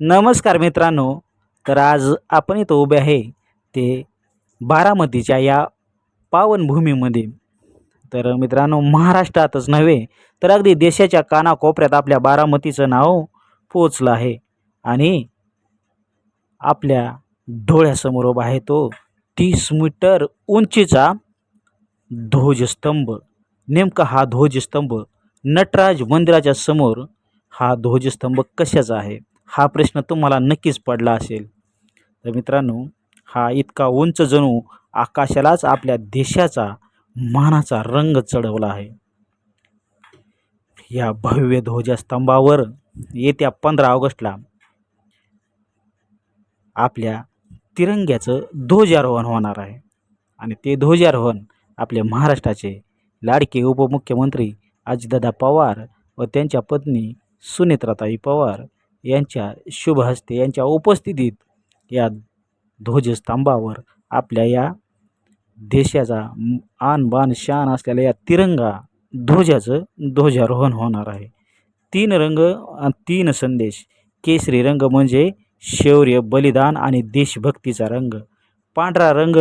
नमस्कार मित्रांनो तर आज आपण इथं उभे आहे ते बारामतीच्या या पावनभूमीमध्ये. तर मित्रांनो महाराष्ट्रातच नव्हे तर अगदी देशाच्या कानाकोपऱ्यात आपल्या बारामतीचं नाव पोचलं आहे आणि आपल्या डोळ्यासमोर उभा आहे तो तीस मीटर उंचीचा ध्वजस्तंभ. नेमका हा ध्वजस्तंभ नटराज मंदिराच्या समोर हा ध्वजस्तंभ कशाचा आहे? हा प्रश्न तुम्हाला नक्कीच पडला असेल. तर मित्रांनो हा इतका उंच जणू आकाशालाच आपल्या देशाचा मानाचा रंग चढवला आहे. या भव्य ध्वजस्तंभावर येत्या पंधरा ऑगस्टला आपल्या तिरंग्याचं ध्वजारोहण होणार आहे. आणि ते ध्वजारोहण आपले महाराष्ट्राचे लाडके उपमुख्यमंत्री अजितदादा पवार व त्यांच्या पत्नी सुनेत्राताई पवार यांच्या शुभ हस्ते यांच्या उपस्थितीत या ध्वजस्तंभावर आपल्या या देशाचा म- आन बान शान असलेल्या या तिरंगा ध्वजाचं ध्वजारोहण होणार आहे. तीन रंग तीन संदेश. केसरी रंग म्हणजे शौर्य बलिदान आणि देशभक्तीचा रंग. पांढरा रंग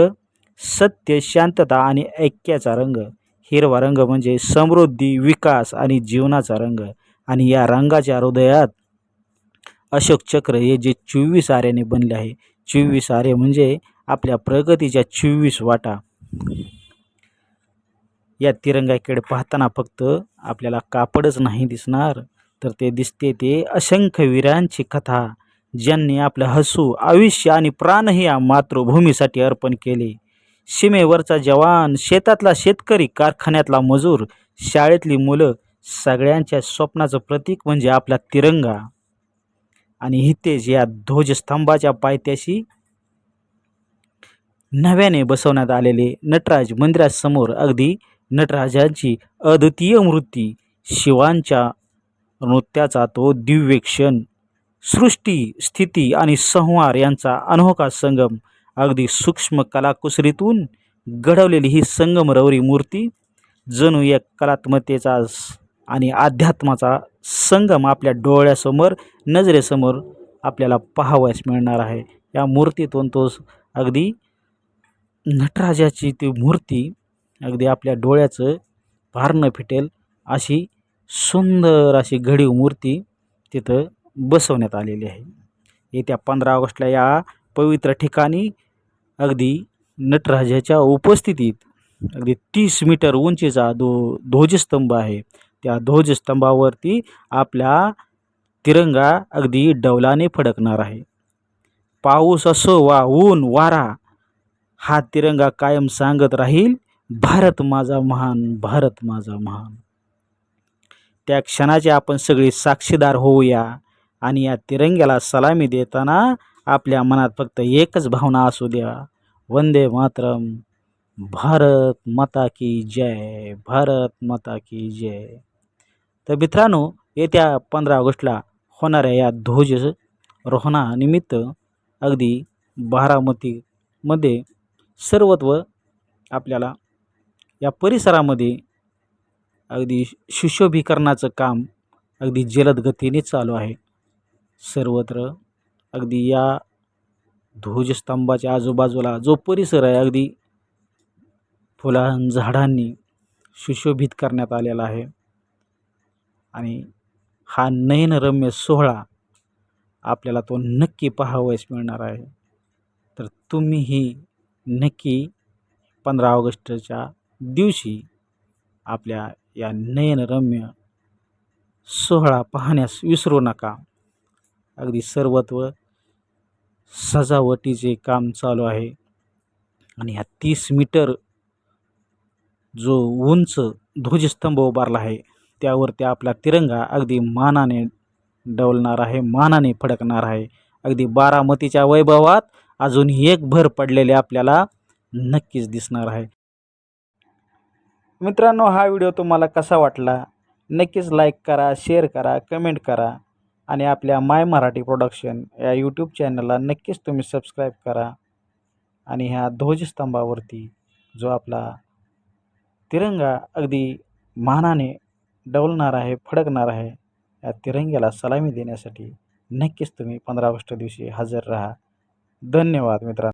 सत्य शांतता आणि ऐक्याचा रंग. हिरवा रंग म्हणजे समृद्धी विकास आणि जीवनाचा रंग. आणि या रंगाच्या हृदयात अशोक चक्र हे जे चोवीस आऱ्याने बनले आहे. चोवीस आर्य म्हणजे आपल्या प्रगतीच्या चोवीस वाटा. या तिरंगाकडे पाहताना फक्त आपल्याला कापडच नाही दिसणार तर ते दिसते ते असंख्य वीरांची कथा ज्यांनी आपलं हसू आयुष्य आणि प्राणही या मातृभूमीसाठी अर्पण केले. सीमेवरचा जवान शेतातला शेतकरी कारखान्यातला मजूर शाळेतली मुलं सगळ्यांच्या स्वप्नाचं प्रतीक म्हणजे आपला तिरंगा. आणि हितेज या ध्वजस्तंभाच्या पायथ्याशी नव्याने बसवण्यात आलेले नटराज मंदिरासमोर अगदी नटराजांची अद्वितीय मूर्ती शिवांच्या नृत्याचा तो दिव्य क्षण सृष्टी स्थिती आणि संहार यांचा अनोखा संगम अगदी सूक्ष्म कलाकुसरीतून घडवलेली ही संगमरवरी मूर्ती जणू या कलात्मतेचा आणि अध्यात्माचा संगम आपल्या डोळ्यासमोर नजरेसमोर आपल्याला पाहावयास मिळणार आहे. या मूर्तीतून तो अगदी नटराजाची ती मूर्ती अगदी आपल्या डोळ्याचं भारणं फिटेल अशी सुंदर अशी घडीव मूर्ती तिथं बसवण्यात आलेली आहे. येत्या पंधरा ऑगस्टला या पवित्र ठिकाणी अगदी नटराजाच्या उपस्थितीत अगदी तीस मीटर उंचीचा दो ध्वजस्तंभ आहे. त्या ध्वजस्तंभावरती आपला तिरंगा अगदी डौलाने फडकणार आहे. पाऊस असो वा ऊन वारा हा तिरंगा कायम सांगत राहील भारत माझा महान भारत माझा महान. त्या क्षणाचे आपण सगळे साक्षीदार होऊया आणि या तिरंग्याला सलामी देताना आपल्या मनात फक्त एकच भावना असू द्या. वंदे मातरम. भारत माता की जय भारत माता की जय. तर मित्रांनो येत्या पंधरा ऑगस्टला होणाऱ्या या ध्वज रोहणानिमित्त अगदी बारामतीमध्ये सर्वत्व आपल्याला या परिसरामध्ये अगदी सुशोभीकरणाचं काम अगदी जलद गतीने चालू आहे. सर्वत्र अगदी या ध्वजस्तंभाच्या आजूबाजूला जो परिसर आहे अगदी फुलां झाडांनी सुशोभित करण्यात आलेला आहे. आणि हा नयनरम्य सोहळा आपल्याला तो नक्की पाहावयास मिळणार आहे. तर तुम्हीही नक्की पंधरा ऑगस्टच्या दिवशी आपल्या या नयनरम्य सोहळा पाहण्यास विसरू नका. अगदी सर्वत्व सजावटीचे काम चालू आहे आणि ह्या तीस मीटर जो उंच ध्वजस्तंभ उभारला आहे त्यावरती आपला तिरंगा अगदी मानाने डवलणार आहे मानाने फडकणार आहे. अगदी बारामतीच्या वैभवात अजून एक भर पडलेले आपल्याला नक्कीच दिसणार आहे. मित्रांनो हा व्हिडिओ तुम्हाला कसा वाटला? नक्कीच लाईक करा शेअर करा कमेंट करा आणि आपल्या माय मराठी प्रोडक्शन या यूट्यूब चॅनलला नक्कीच तुम्ही सबस्क्राईब करा आणि ह्या ध्वजस्तंभावरती जो आपला तिरंगा अगदी मानाने डवलणार आहे फडकणार आहे या तिरंग्याला सलामी देण्यासाठी नक्कीच तुम्ही पंधरा ऑगस्ट दिवशी हजर राहा. धन्यवाद मित्रांनो.